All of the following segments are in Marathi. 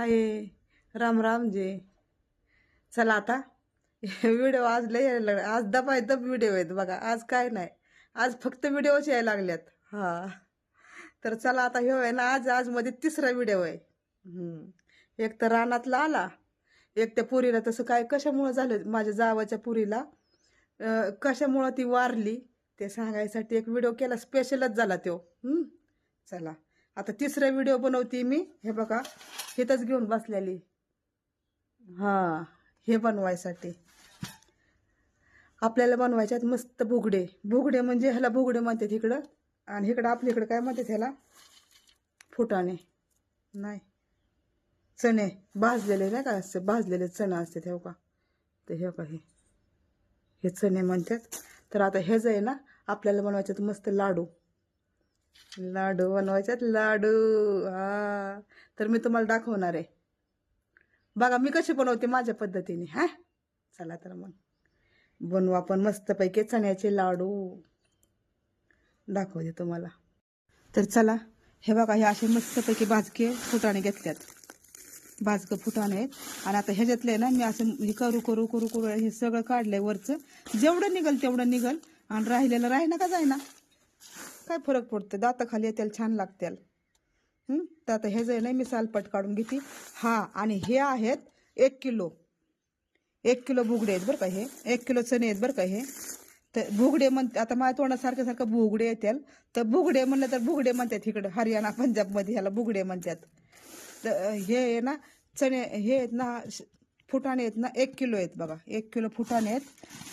हाय राम राम जे. चला आता. व्हिडिओ आज लय यायला लागला. आज दबा दब व्हिडिओ आहेत बघा. आज काय नाही. आज फक्त व्हिडिओच यायला लागल्यात. हा. तर चला आता हे आहे ना आज आज मध्ये तिसरा व्हिडिओ आहे. एक तर रानातला आला. एक त्या पुरीला तसं काय कशामुळं झालं माझ्या जावाच्या पुरीला? कशामुळं ती वारली? ते सांगायसाठी एक व्हिडिओ केला स्पेशलच झाला तो. चला. आता तिसरा व्हिडिओ बनवते मी. हे बघा इथंच घेऊन बसलेली. हा हे बनवायसाठी. आपल्याला बनवायच्यात मस्त भुगडे. भुगडे म्हणजे ह्याला भुगडे म्हणतात इकडं. आणि इकडं आपल्या इकडं काय म्हणतात ह्याला? फुटाणे. नाही. चणे. भाजलेले नाही का असते भाजलेले चणे असते हे का ते हे का हे. हे चणे म्हणतात. तर आता हेच आहे ना आपल्याला बनवायच्यात मस्त लाडू. लाडू बनवायच्यात लाडू. हा तर मी तुम्हाला दाखवणार आहे. बघा मी कशी बनवते माझ्या पद्धतीने हा? चला तर मग. बनवू आपण मस्तपैकी चण्याचे लाडू. दाखवते तुम्हाला. तर चला हे बघा हे असे मस्तपैकी भाजके फुटाणे घेतल्यात. भाजकं फुटाणे आहेत. आणि आता ह्याच्यातले ना मी असं हे करू करू करू करू हे सगळं काढलंय वरचं. जेवढं निघल तेवढं निघल. आणि राहिलेलं राही ना का जायना काय फरक पडतो दाताखाली येतील छान लागतील तर आता हे जे नाही मी सालपट काढून घेते. हा आणि हे आहेत एक किलो. एक किलो बुगडे आहेत बरं का हे. एक किलो चणे आहेत बरं का हे. तर बुगडे म्हणते आता माझ्या तोंडासारखं सारखं बुगडे येतील तर बुगडे म्हणलं तर बुगडे म्हणतात इकडं. हरियाणा पंजाबमध्ये ह्याला बुगडे म्हणतात तर हे आहे ना चणे हे आहेत ना फुटाणे आहेत ना एक किलो आहेत बघा. एक किलो फुटाणे आहेत.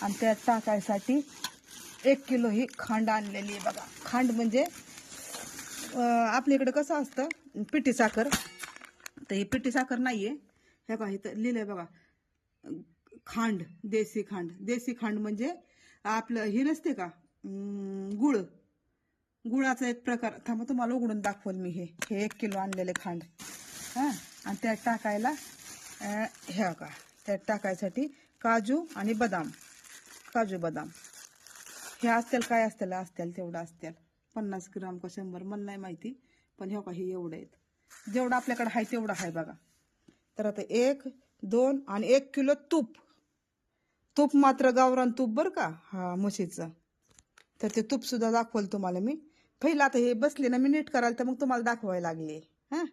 आणि त्यात टाकायसाठी एक किलो ही खांड आणलेली आहे बघा. खांड म्हणजे अं, आपल्या कसं असतं पिठी साखर. तर ही पिठी साखर नाही आहे हे बघा इथं लिहिलं आहे बघा. खांड देसी खांड. देसी खांड म्हणजे आपलं हे नसते का? गुळ. गुळाचा एक प्रकार. थांबा तुम्हाला उघडून दाखवल मी हे. हे एक किलो आणलेले खांड. हां? आणि त्यात टाकायला ह्या का त्यात टाकायसाठी काजू आणि बदाम. काजू बदाम. हे असतील काय असतील असतील तेवढं असतील. पन्नास ग्राम का शंभर मला नाही माहिती पण हे का हे एवढं आहेत. जेवढं आपल्याकडे आहे तेवढं आहे बघा. तर आता एक दोन आणि एक किलो तूप. तूप मात्र गावरान तूप बरं का? हा म्हशीचं. तर ते तूप सुद्धा दाखवल तुम्हाला मी. पहिलं आता हे बसले ना मी नीट करायला तर मग तुम्हाला दाखवायला लागले. हां?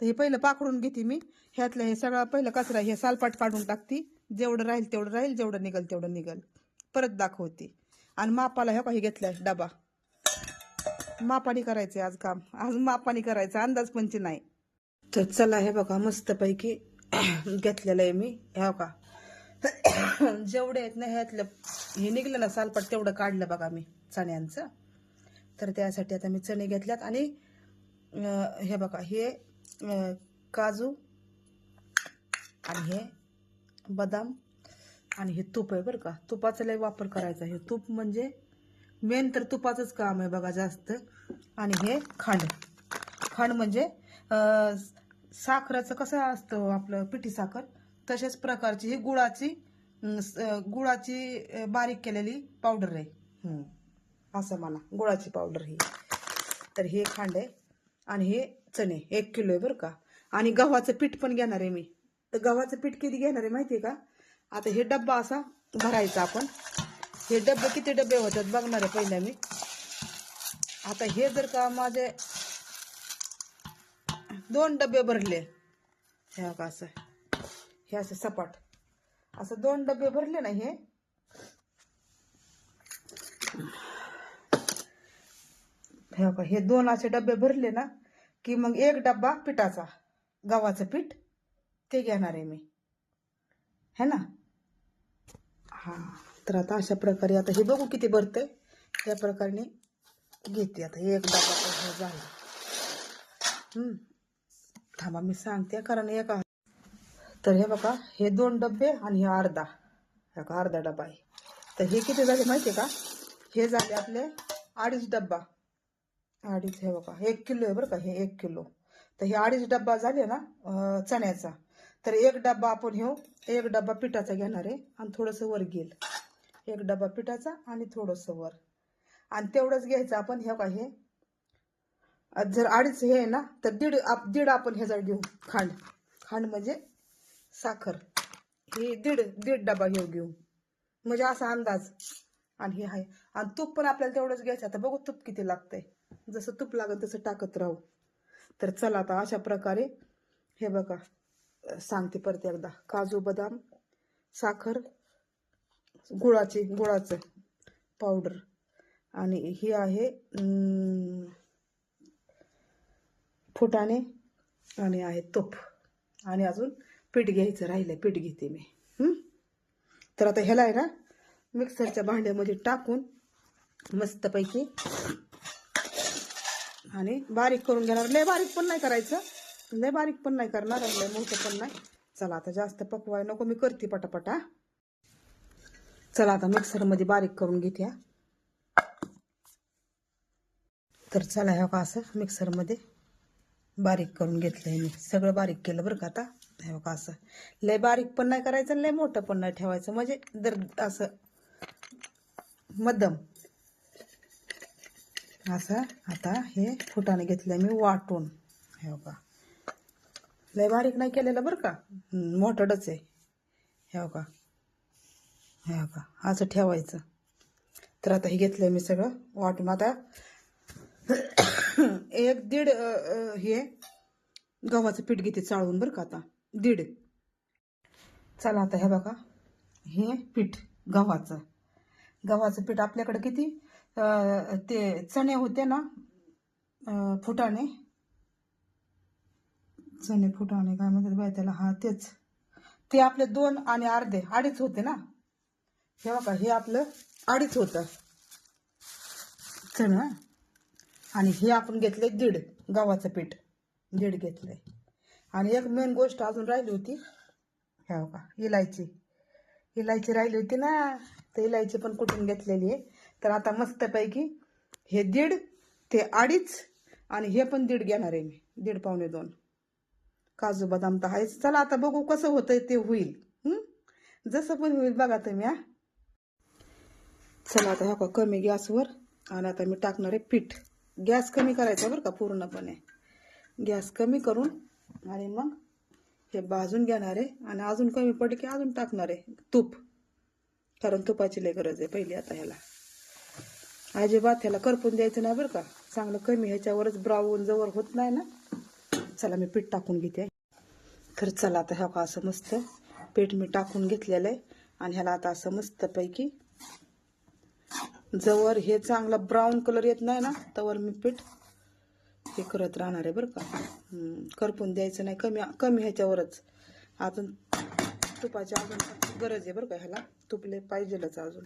तर हे पहिलं पाकडून घेते मी. ह्यातलं हे सगळं पहिलं कचरा हे सालपाट काढून टाकते. जेवढं राहील तेवढं राहील. जेवढं निघल तेवढं निघल. परत दाखवते. आणि मापाला हे काही घेतलाय? डबा. मापानी करायचे आज काम. आज मापानी करायचं. अंदाज पंची नाही. तर चला हे बघा मस्तपैकी घेतलेलं आहे मी. ह्या का जेवढे आहेत ना ह्यातलं हे निघलं ना सालपाट तेवढं काढलं बघा मी चण्यांचं. तर त्यासाठी आता मी चणे घेतल्यात आणि हे बघा हे काजू आणि हे बदाम. आणि हे तूप आहे बरं का. तुपाचा लय वापर करायचा. हे तूप म्हणजे मेन तर तुपाचंच काम आहे बघा जास्त. आणि हे खांड. खांड म्हणजे साखरेचं कसं असतं आपलं पिठी साखर? तशाच प्रकारची ही गुळाची गुळाची बारीक केलेली पावडर आहे. असं मला गुळाची पावडर ही. तर हे खांड आहे आणि हे चणे एक किलो आहे बरं का. आणि गव्हाचं पीठ पण घेणार आहे मी. तर गव्हाचं पीठ किती घेणार आहे माहिती आहे का? आता हे डब्बा असा भरायचा आपण. हे डबे किती डबे होतात बघणार आहे पहिल्या मी. आता हे जर का माझे दोन डबे भरले हे का असं हे असं सपाट. असं दोन डबे भरले ना हे. हे का हे दोन असे डबे भरले ना की मग एक डब्बा पिठाचा गव्हाचं पीठ ते घेणार आहे मी. है ना? हां. तर आता अशा प्रकारे आता हे बघू किती भरते या प्रकारे घेते आता. एक डबा हे झाला. थांबा मी सांगते कारण एक तर हे बघा हे दोन डबे आणि हे अर्धा. हे का अर्धा डबा आहे. तर हे किती झाले माहिती आहे का? हे झाले आपले अडीच डब्बा. अडीच हे बघा एक किलो आहे बरं का हे एक किलो. तर हे अडीच डब्बा झाले ना चण्याचा. तर एक डब्बा आपण घेऊ. एक डबा पिठाचा घेणार आहे आणि थोडंसं वर घेईल. एक डबा पिठाचा आणि थोडंसं वर. आणि तेवढंच घ्यायचं आपण हे काय हे. जर अडीच हे आहे ना तर दीड आप दीड आपण ह्याचा घेऊ खांड. खांड म्हणजे साखर. हे दीड दीड डबा घेऊ घेऊ. म्हणजे असा अंदाज. आणि हे आहे. आणि तूप पण आपल्याला तेवढंच घ्यायचं आता बघू तूप किती लागतंय. जसं तूप लागेल तसं टाकत राहू. तर चला आता अशा प्रकारे हे बघा. सांगते परत एकदा. काजू बदाम साखर गुळाची गुळाचं पावडर आणि ही आहे फुटाणे आणि आहे तूप. आणि अजून पीठ घ्यायचं राहिलं पीठ घेते मी. तर आता ह्याला आहे ना मिक्सरच्या भांड्यामध्ये टाकून मस्तपैकी आणि बारीक करून घेणार. लय बारीक पण नाही करायचं. लय बारीक पण नाही करणार आणि लय मोठं पण नाही. चला आता जास्त पकवाय नको मी करते पटापटा. चला आता मिक्सरमध्ये बारीक करून घेते तर चला ह्या का असं मिक्सरमध्ये बारीक करून घेतलंय मी. सगळं बारीक केलं बरं का आता. हे का असं. लय बारीक पण नाही करायचं आणि लय मोठं पण नाही ठेवायचं. म्हणजे दर असं मध्यम. असं आता हे फुटाने घेतलं मी वाटून. हे बघा. लय बारीक नाही केलेलं बरं का? हं, मोठडच आहे. हे का हे का असं ठेवायचं. तर आता हे घेतलं मी सगळं वाटून. आता एक दीड हे गव्हाचं पीठ घेते चाळून बरं का आता. दीड. चला आता हे बघा. हे पीठ गव्हाचं. गव्हाचं पीठ आपल्याकडे किती ते चणे होते ना फुटाणे चणे फुटाणे काय म्हणतात बाय त्याला हा तेच. ते आपले दोन आणि अर्धे अडीच होते ना. हे बघा हे आपलं अडीच होतं. चणा आणि हे आपण घेतले दीड गव्हाचं पीठ. दीड घेतलंय आणि एक मेन गोष्ट अजून राहिली होती. ह्या बघा इलायची. इलायची राहिली होती ना. तर इलायची पण कुठून घेतलेली आहे. तर आता मस्तपैकी हे दीड ते अडीच आणि हे पण दीड घेणार आहे मी. दीड पावणे दोन. काजू बदाम तर आहेच. चला आता बघू कसं होतंय ते होईल. जसं पण होईल बघा तुम्ही हा. चला आता हा कमी गॅसवर आणि आता मी टाकणार आहे पीठ. गॅस कमी करायचा बरं का पूर्णपणे. गॅस कमी करून आणि मग हे भाजून घेणार आहे आणि अजून कमी पडले की अजून टाकणार आहे तूप. कारण तुपाची लय गरज आहे पहिली आता ह्याला. अजिबात ह्याला करपून द्यायचं नाही बरं का. चांगलं कमी ह्याच्यावरच ब्राऊन जवळ होत नाही ना. चला मी पीठ टाकून घेते. तर चला आता ह्या का असं मस्त पीठ मी टाकून घेतलेलं आहे. आणि ह्याला आता असं मस्तपैकी जवळ हे चांगला ब्राऊन कलर येत नाही ना तवर मी पीठ हे करत राहणार आहे बरं का. करपून द्यायचं नाही कमी कमी ह्याच्यावरच. अजून तुपाची अजून गरज आहे बरं का ह्याला. तुपले पाहिजेलच अजून.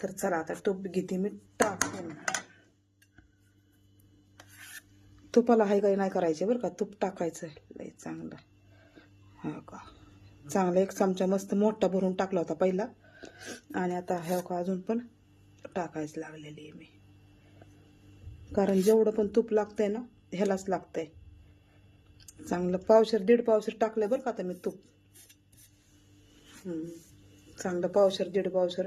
तर चला आता तूप घेते मी टाकून. तुपाला हाय काही नाही करायचे बरं का? तूप टाकायचं लय चांगलं. हा का? चांगला. एक चमचा मस्त मोठा भरून टाकला होता पहिला. आणि आता ह्या का अजून पण टाकायच लागलेली आहे मी. कारण जेवढं पण तूप लागतंय ना ह्यालाच लागतंय. चांगलं पावशर दीड पावशेर टाकलंय बरं का आता मी तूप. चांगलं पावशर दीड पावशेर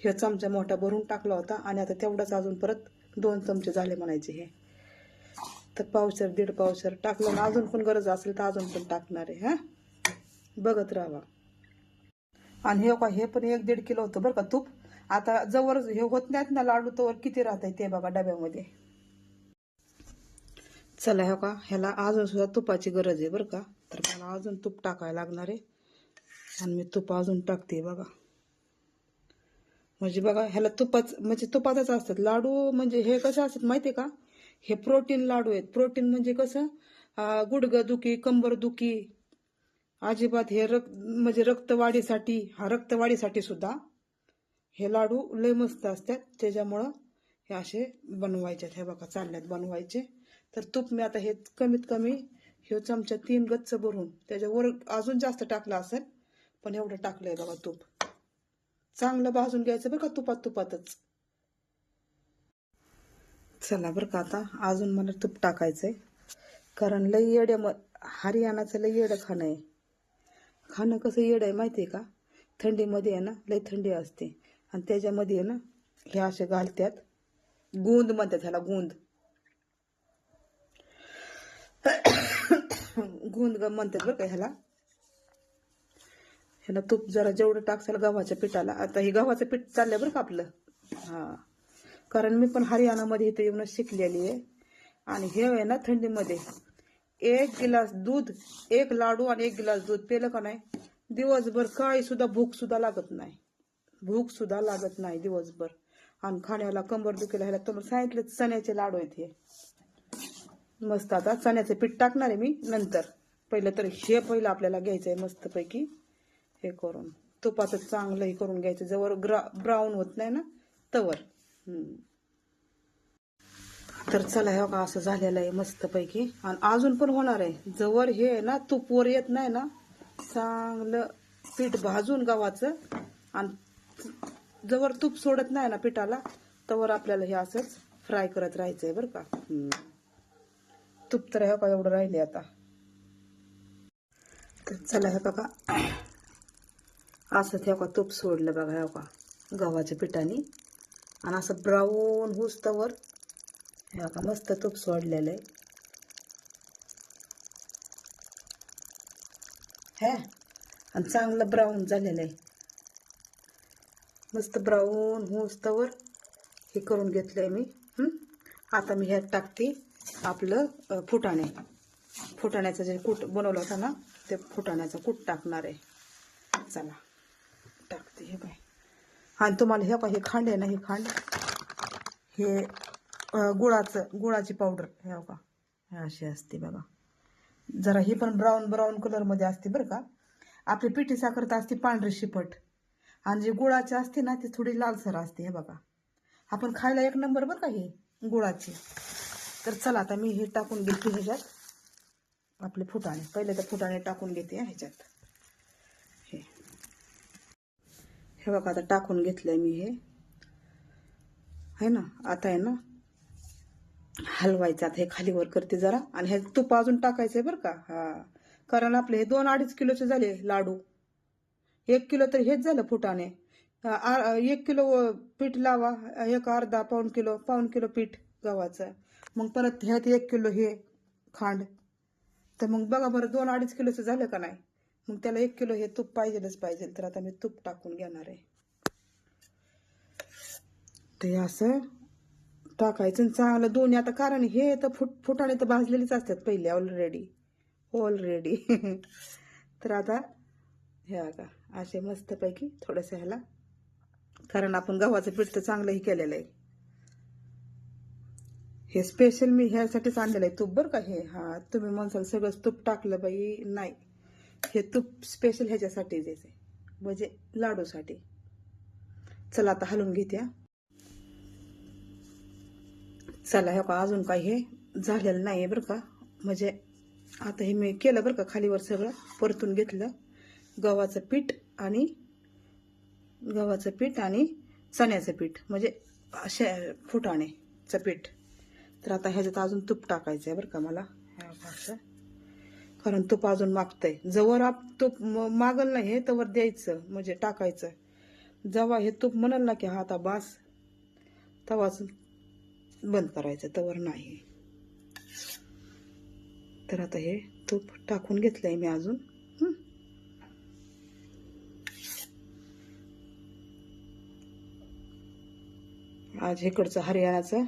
हे चमचा मोठा भरून टाकला होता. आणि आता तेवढाच अजून परत दोन चमचे झाले म्हणायचे हे. तर पावसर दीड पावसर टाकलं ना अजून पण गरज असेल तर अजून पण टाकणार आहे हा? बघत राहा. आणि हे का हे पण एक दीड किलो होतं बरं का तूप. आता जवळ हे होत नाहीत ना लाडू तोवर किती राहत आहे ते बघा डब्यामध्ये. चला हो का ह्याला अजून सुद्धा तुपाची गरज आहे बरं का. तर मला अजून तूप टाकायला लागणार आहे. आणि मी तूप अजून टाकते बघा. म्हणजे बघा ह्याला तुपाच म्हणजे तुपातच असतात. लाडू म्हणजे हे कसे असतात माहिती आहे का? हे प्रोटीन लाडू आहेत. प्रोटीन म्हणजे कसं? अं, कंबरदुखी दुखी कंबर दुखी. अजिबात हे रक्त म्हणजे रक्तवाढीसाठी हा रक्तवाढीसाठी सुद्धा हे लाडू लय मस्त असतात. त्याच्यामुळं हे असे बनवायचे हे बघा चालल्यात बनवायचे. तर तूप मी आता हे कमीत कमी हे चमचा तीन गच्च भरून त्याच्यावर अजून जास्त टाकलं असेल पण एवढं टाकलंय बघा तूप. चांगलं भाजून घ्यायचं बरं का तुपात तुपातच? चला बरं का आता. अजून मला तूप टाकायचं आहे कारण लई येड्या म हरियाणाचं लई येडं खाणं आहे. खाणं कसं येडं आहे माहिती आहे का? थंडीमध्ये आहे ना लई थंडी असते. आणि त्याच्यामध्ये आहे ना हे असे घालतात गुंद म्हणतात ह्याला गुंद. गुंद ग म्हणतात बरं का ह्याला. ह्याला तूप जरा जेवढं टाकसाल गव्हाच्या पिठाला. आता हे गव्हाचं पीठ चाललं बरं का आपलं? हां. कारण मी पण हरियाणामध्ये इथे येऊनच शिकलेली आहे. आणि हे आहे ना थंडीमध्ये. एक गिलास दूध एक लाडू आणि एक गिलास दूध पेलं का नाही? दिवसभर काही सुद्धा भूक सुद्धा लागत नाही. भूक सुद्धा लागत नाही दिवसभर. आणि खाण्याला कंबर दुखेला ह्याला तुम्हाला सांगितलं चण्याचे लाडू आहेत हे. मस्त आता चण्याचं पीठ टाकणार आहे मी नंतर. पहिलं तर हे पहिलं आपल्याला घ्यायचं आहे मस्तपैकी. हे करून. तुपाचं चांगलं हे करून घ्यायचं. जवळ ग्रा ब्राऊन होत नाही ना? तवर. तर चला हे बघा असं झालेलं आहे मस्तपैकी. आणि अजून पण होणार आहे. जवळ हे आहे ना तुपवर येत नाही ना. चांगलं पीठ भाजून गव्हाचं. आणि जवळ तूप सोडत नाही ना पिठाला तवर आपल्याला हे असंच फ्राय करत राहायचं आहे बरं का. तूप तर हे बघा एवढं राहिले आता. तर चला हे बघा. असंच हे बघा तूप सोडलं बघा हे बघा गव्हाच्या पिठाने. आणि असं ब्राऊन हुस्तवर हे बघा मस्त तूप सोडलेलं आहे. हे आणि चांगलं ब्राऊन झालेलं आहे. मस्त ब्राऊन होस्तवर हे करून घेतलंय मी. आता मी ह्यात टाकते आपलं फुटाणे. फुटाण्याचं जे कूट बनवलं होतं ना ते फुटाण्याचं कूट टाकणार आहे. चला टाकते हे बाय आणि तुम्हाला हे हे खांड आहे ना हे खांड. हे गुळाचं गुळाची पावडर हे बघा अशी असते बघा. जरा ही पण ब्राऊन ब्राऊन कलरमध्ये असते बरं का. आपली पिठी साखर तर असते पांढरी शिपट. आणि जी गुळाची असते ना ती थोडी लालसर असते हे बघा. आपण खायला एक नंबर बरं का हे गुळाची. तर चला आता मी हे टाकून घेते ह्याच्यात. आपले फुटाणे पहिले तर फुटाणे टाकून घेते ह्याच्यात हे हे बघा आता टाकून घेतलंय मी हे. आहे ना? आता आहे ना? हलवायचं आता हे खालीवर करते जरा. आणि हे तूप अजून टाकायचंय बरं का? हा. कारण आपले हे दोन अडीच किलोचे झाले लाडू. एक किलो तर हेच झालं फुटाने आ- एक किलो पीठ लावा. एक अर्धा पाऊण किलो पाऊण किलो पीठ गव्हाचं. मग परत ह्यात एक किलो हे खांड. तर मग बघा बरं दोन अडीच किलोचं झालं का नाही? मग त्याला एक किलो हे तूप पाहिजेलच पाहिजे तर आता मी तूप टाकून घेणार आहे. ते असं टाकायचं आणि चांगलं दोन्ही आता कारण हे तर फुट फुटाणे तर भाजलेलेच असतात पहिले ऑलरेडी ऑलरेडी तर आता हे का असे मस्तपैकी थोडंसं ह्याला कारण आपण गव्हाचं पीठ तर चांगलंही केलेलं आहे. हे स्पेशल मी ह्यासाठीच आणलेलं आहे तूप बरं का हे. हा तुम्ही म्हणसाल सगळंच तूप टाकलं बाई नाही. हे तूप स्पेशल ह्याच्यासाठीच आहे म्हणजे लाडूसाठी. चला आता हलवून घेत्या. चला हे का अजून काही हे झालेलं नाही बरं का. म्हणजे आता हे मी केलं बरं का खालीवर सगळं परतून घेतलं. गव्हाचं पीठ आणि गव्हाचं पीठ आणि चण्याचं पीठ म्हणजे अशा फुटाणेचं पीठ. तर आता ह्याच्यात अजून तूप टाकायचं आहे बरं का मला. ह्या भाषा कारण तूप अजून मागतंय. जवळ आप तूप मागल नाही हे तवर द्यायचं म्हणजे टाकायचं. जेव्हा हे तूप म्हणाल ना की हा आता बास तवाच बंद करायचं तवर नाही. तर आता हे तूप टाकून घेतलंय मी अजून. आज इकडचं हरियाणाचं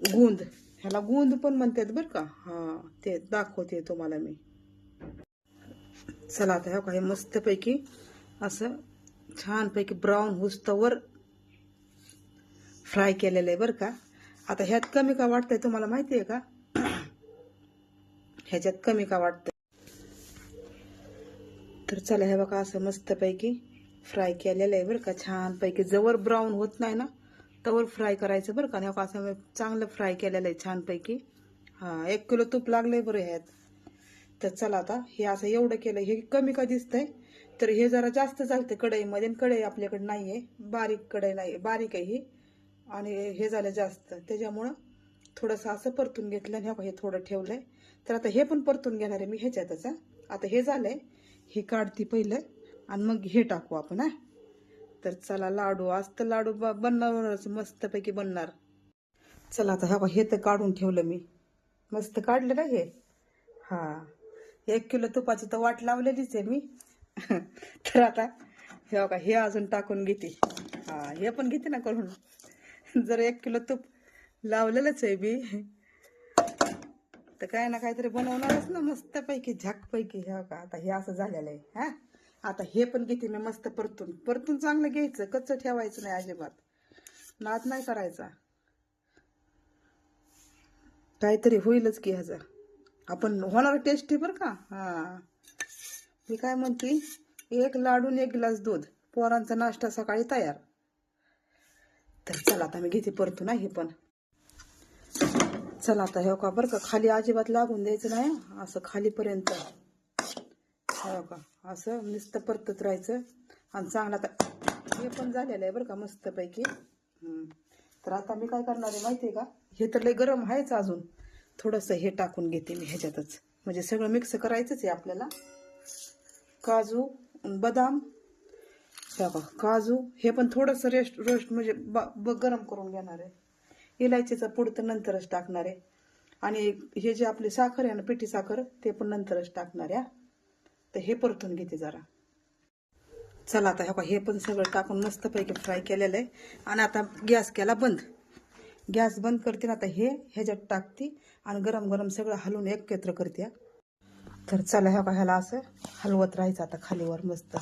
गुंद. ह्याला गुंद पण म्हणतात बरं का. हा ते दाखवते तुम्हाला मी. चला आता ह्या काही मस्तपैकी असं छानपैकी ब्राऊन हुस्तवर फ्राय केलेलं आहे बरं का. आता ह्यात कमी का वाटतंय तुम्हाला माहिती आहे का? ह्याच्यात कमी का वाटतंय? तर चला हे बघा असं मस्तपैकी फ्राय केलेलं आहे बरं का. छानपैकी जवळ ब्राऊन होत नाही ना. तवर फ्राय करायचं बरं का. आणि हे असं चांगलं फ्राय केलेलं आहे छानपैकी. हां एक किलो तूप लागलंय बरं ह्यात. तर चला आता हे असं एवढं केलं हे कमी का दिसतंय? तर हे जरा जास्त चालतं कढईमध्ये आणि कढई आपल्याकडे नाही आहे बारीक कढई नाही आहे बारीक आहे ही. आणि हे झालं जास्त. त्याच्यामुळं थोडंसं असं परतून घेतलं आणि हे हे थोडं ठेवलंय. तर आता हे पण परतून घेणार आहे मी ह्याच्यातच आता हे झालंय हे काढते पहिलं. आणि मग हे टाकू आपण हा. तर चला लाडू. आज तर लाडू ब- बनणारच मस्तपैकी बनणार. चला आता हा हे तर काढून ठेवलं मी. मस्त काढलं ना हे? हा. एक किलो तुपाची तर वाट लावलेलीच आहे मी. तर आता हे बघा हे अजून टाकून घेते. हा हे पण घेते ना करून. जर एक किलो तूप लावलेलंच आहे मी. तर काय ना काहीतरी बनवणारच ना मस्तपैकी झाकपैकी. हे बघा आता हे असं झालेलं आहे. हा? आता हे पण घेते मी मस्त परतून. परतून चांगलं घ्यायचं. कच्चं ठेवायचं नाही अजिबात. नाद नाही करायचा. काहीतरी होईलच की ह्याचं. आपण होणार टेस्टी बरं का? हा. मी काय म्हणते? एक लाडून एक ग्लास दूध. पोरांचा नाश्ता सकाळी तयार. तर चला आता मी घेते परतून हे पण. चला आता हे का बरं का? खाली अजिबात लागून द्यायचं नाही असं खालीपर्यंत. का? असं नुसतं परतत राहायचं. आणि चांगलं आता हे पण झालेलं आहे बरं का मस्तपैकी. तर आता मी काय करणार आहे माहिती आहे का? हे तर लय गरम आहेच अजून. थोडंसं हे टाकून घेते मी ह्याच्यातच. म्हणजे सगळं मिक्स करायचंच आहे आपल्याला. काजू बदाम बघा काजू हे पण थोडंसं रेस्ट रोस्ट म्हणजे ब- ब- गरम करून घेणार आहे. इलायचीचा पूड तर नंतरच टाकणार आहे. आणि हे जे आपली साखर आहे ना पिठी साखर ते पण नंतरच टाकणार आहे तर हे परतून घेते जरा. चला आता हे हे पण सगळं टाकून मस्तपैकी फ्राय केलेलं आहे. आणि आता गॅस केला बंद. गॅस बंद करते ना आता हे ह्याच्यात टाकते आणि गरम गरम सगळं हलवून एकत्र करते. तर चला ह्या ह्याला असं हलवत राहायचं आता खालीवर मस्त.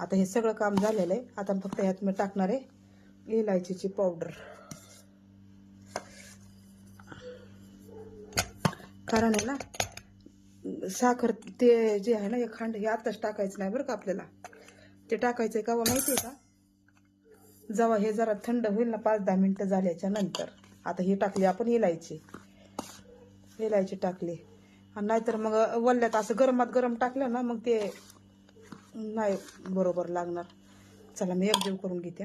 आता हे सगळं काम झालेलं आहे. आता फक्त ह्यात मी टाकणार आहे इलायचीची पावडर कारण आहे ना साखर ते जे आहे ना हे खांड हे आताच टाकायचं नाही बरं का आपल्याला. ते टाकायचं का माहिती आहे का? जेव्हा हे जरा थंड होईल ना पाच दहा मिनटं झाल्याच्यानंतर. आता हे टाकली आपण इलायची. इलायची टाकली. आणि नाहीतर मग वल्ल्यात असं गरमात गरम टाकलं ना मग ते नाही बरोबर लागणार. चला मी एकजीव करून घेते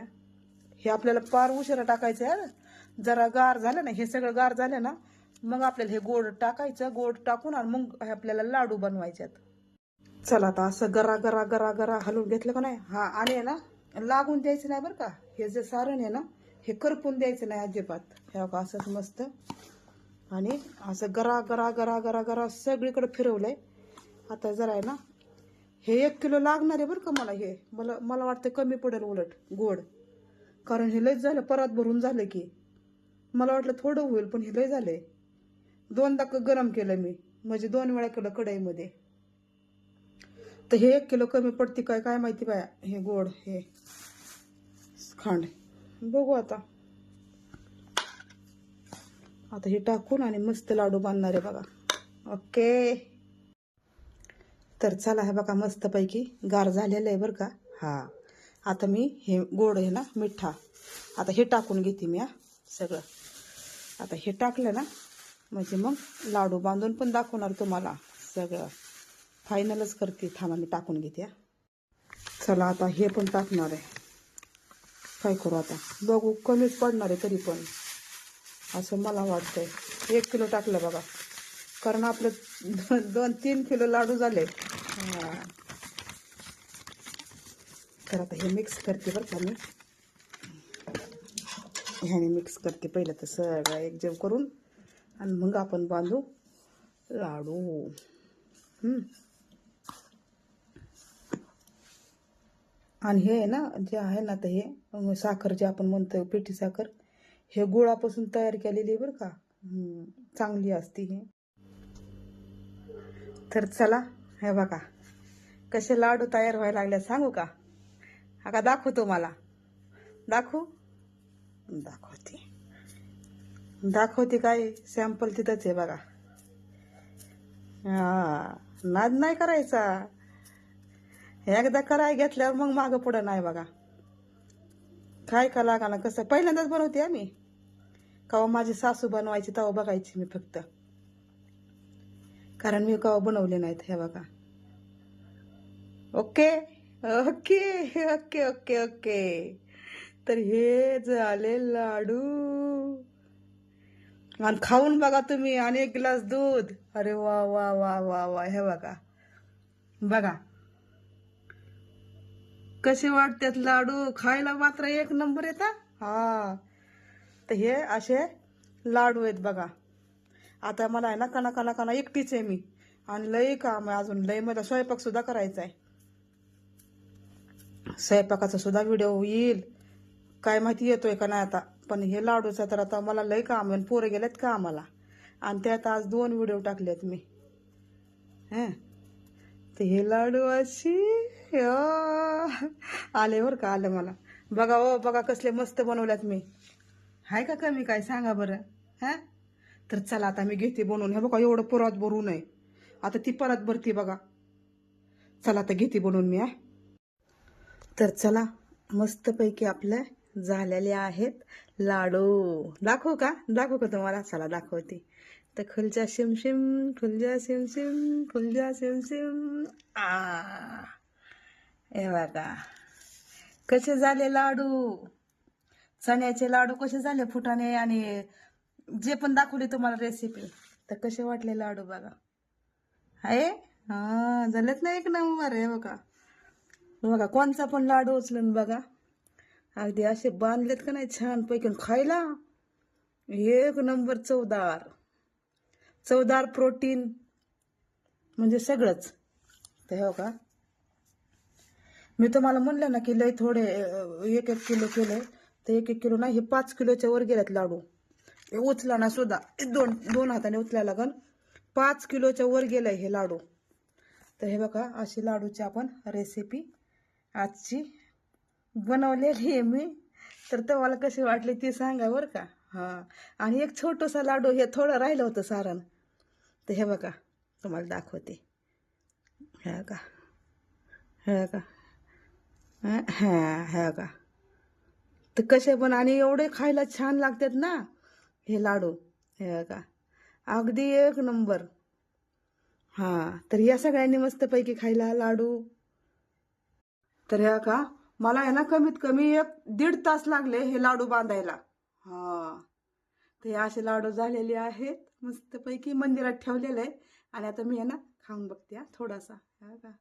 हे. आपल्याला पार उशिरा टाकायचं आहे जरा गार झालं ना हे सगळं गार झालं ना मग आपल्याला हे गोड टाकायचं गोड टाकून आणि मग हे आपल्याला लाडू बनवायचे चला आता असं गरा गरा गरा गरा हलवून घेतलं का नाही? हा आणि आहे ना लागून द्यायचं नाही बरं का. हे जे सारण आहे ना हे करपून द्यायचं नाही अजिबात. हे बघा असंच मस्त. आणि असं गरा गरा गरा गरा गरा सगळीकडे फिरवलंय. आता जरा आहे ना हे एक किलो लागणार आहे बरं का मला हे. मला मला वाटतं कमी पडेल उलट गोड. कारण हे लयच झालं परत भरून झालं की. मला वाटलं थोडं होईल पण हे लय झालंय. दोनदा गरम केलं मी म्हणजे दोन वेळा केलं कढईमध्ये. तर हे एक किलो कमी पडते काय काय माहिती बाया? हे गोड हे खांड. बघू आता. आता हे टाकून आणि मस्त लाडू बांधणार आहे बघा. ओके. तर चला हे बघा मस्तपैकी गार झालेलं आहे बरं का? हा. आता मी हे गोड आहे ना मिठा. आता हे टाकून घेते मी हा सगळं. आता हे टाकलं ना म्हणजे मग लाडू बांधून पण दाखवणार तुम्हाला. सगळं. फायनलच करते. थांबा मी टाकून घेते चला आता हे पण टाकणार आहे. काय करू आता? बघू कमीच पडणार आहे तरी पण. असं मला वाटतंय. एक किलो टाकलं बघा. कारण आपलं दोन दोन तीन किलो लाडू झाले. तर आता हे मिक्स करते बरं का मी. ह्याने मिक्स करते पहिलं तर सगळं एकजीव करून. आणि मग आपण बांधू लाडू. आणि हे आहे ना जे आहे ना ते हे साखर जे आपण म्हणतो पिठी साखर हे गुळापासून तयार केलेली आहे बरं का. चांगली असते हे. तर चला हे बघा कसे लाडू तयार व्हायला लागले सांगू का? हा का दाखवतो मला. दाखवू? दाखवते. दाखवते काय? सॅम्पल तिथंच आहे बघा. हा नाद नाही करायचा. एकदा कराय घेतल्यावर मग मागं पुढं नाही बघा. काय का लागा कसं? पहिल्यांदाच बनवते आम्ही कवा माझी सासू बनवायची तेव्हा बघायची मी फक्त. कारण मी कवा बनवले नाहीत हे बघा. Okay? Okay okay okay okay. तर हे झाले लाडू. आणि खाऊन बघा तुम्ही आणि एक ग्लास दूध. अरे वा वा वा वा वा. हे बघा. बघा. कसे वाटतात लाडू? खायला मात्र एक नंबर येतात हा. तर हे असे लाडू आहेत बघा. आता मला आहे ना कणा कणा कणा एकटीच आहे मी. आणि लई काम आहे अजून. लई मला स्वयंपाक सुद्धा करायचा आहे स्वयंपाकाचा सुद्धा व्हिडिओ येईल. काय माहिती येतोय का नाही आता? पण हे लाडूचं तर आता मला लय काम आहे पोरं गेलेत का आम्हाला आणि त्यात आज दोन व्हिडिओ टाकलेत मी. हां? ते हे लाडू अशी आले बरं का आले मला. बघा ओ बघा कसले मस्त बनवल्यात मी. हाय का कमी काय सांगा बरं हां? तर चला आता मी घेते बनवून. हे बघा एवढं परत भरू नये. आता ती परत भरती बघा. चला आता घेते बनवून मी हा? तर चला मस्तपैकी आपल्या झालेले आहेत. लाडू. दाखवू का? दाखवू का तुम्हाला? चला दाखवते. तर खुलजा शिमशिम खुलजा शिमशिम खुलजा शिमशिम आ. हे बघा. कसे झाले लाडू? चण्याचे लाडू कसे झाले फुटाणे आणि जे पण दाखवले तुम्हाला रेसिपी तर कसे वाटले लाडू बघा? आहे? हा झालेत ना एक नंबर आहे बघा. बघा कोणचा पण लाडू उचलून बघा. अगदी असे बांधलेत का नाही छान पैकीन खायला? एक नंबर चवदार. चवदार प्रोटीन म्हणजे सगळंच. ते हो का? मी तुम्हाला म्हणलं ना की लय थोडे एक एक किलो केले. तर एक एक किलो नाही हे पाच किलोच्या वर गेल्यात लाडू. हे उचला ना सुद्धा. दोन दोन हाताने उचलायला लागन. पाच किलोच्या वर गेलंय हे लाडू. तर हे बघा अशी लाडूची आपण रेसिपी आजची बनवलेली आहे मी. तर तुम्हाला कशी वाटली ती सांगा बरं का. हां. आणि एक छोटंसं लाडू हे थोडं राहिलं होतं सारण. तर हे बघा तुम्हाला दाखवते. हे का हे का हां हे का तर कसे पण आणि एवढे खायला छान लागतात ना हे लाडू. हे का अगदी एक नंबर. हां. तर या सगळ्यांनी मस्तपैकी खायला लाडू. तर ह्या का मला आहे ना कमीत कमी एक दीड तास लागले हे लाडू बांधायला. हा. तर हे असे लाडू झालेले आहेत. मस्तपैकी मंदिरात ठेवलेले आहे आणि आता मी आहे ना खाऊन बघते हा थोडासा. हा का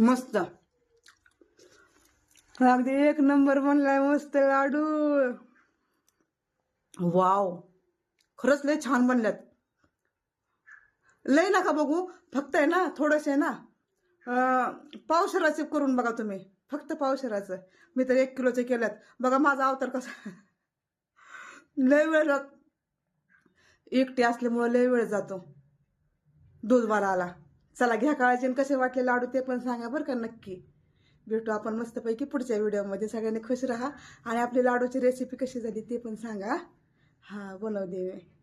मस्त. अगदी एक नंबर बनलाय मस्त लाडू. वाव. खरंच लय छान बनल्यात लय नका बघू. फक्त आहे ना थोडंसं आहे ना पावशराचे करून बघा तुम्ही. फक्त पावशराचं. मी तर एक किलोचे केल्यात. बघा माझा अवतार कसा. लय वेळ लाग- एकटी असल्यामुळं लय वेळ जातो. दूध आला चला घ्या काळजी आणि कसे वाटले लाडू ते पण सांगा बरं का नक्की. भेटू आपण मस्तपैकी पुढच्या व्हिडिओमध्ये. सगळ्यांनी खुश राहा आणि आपली लाडूची रेसिपी कशी झाली ते पण सांगा. हां बोलव देवे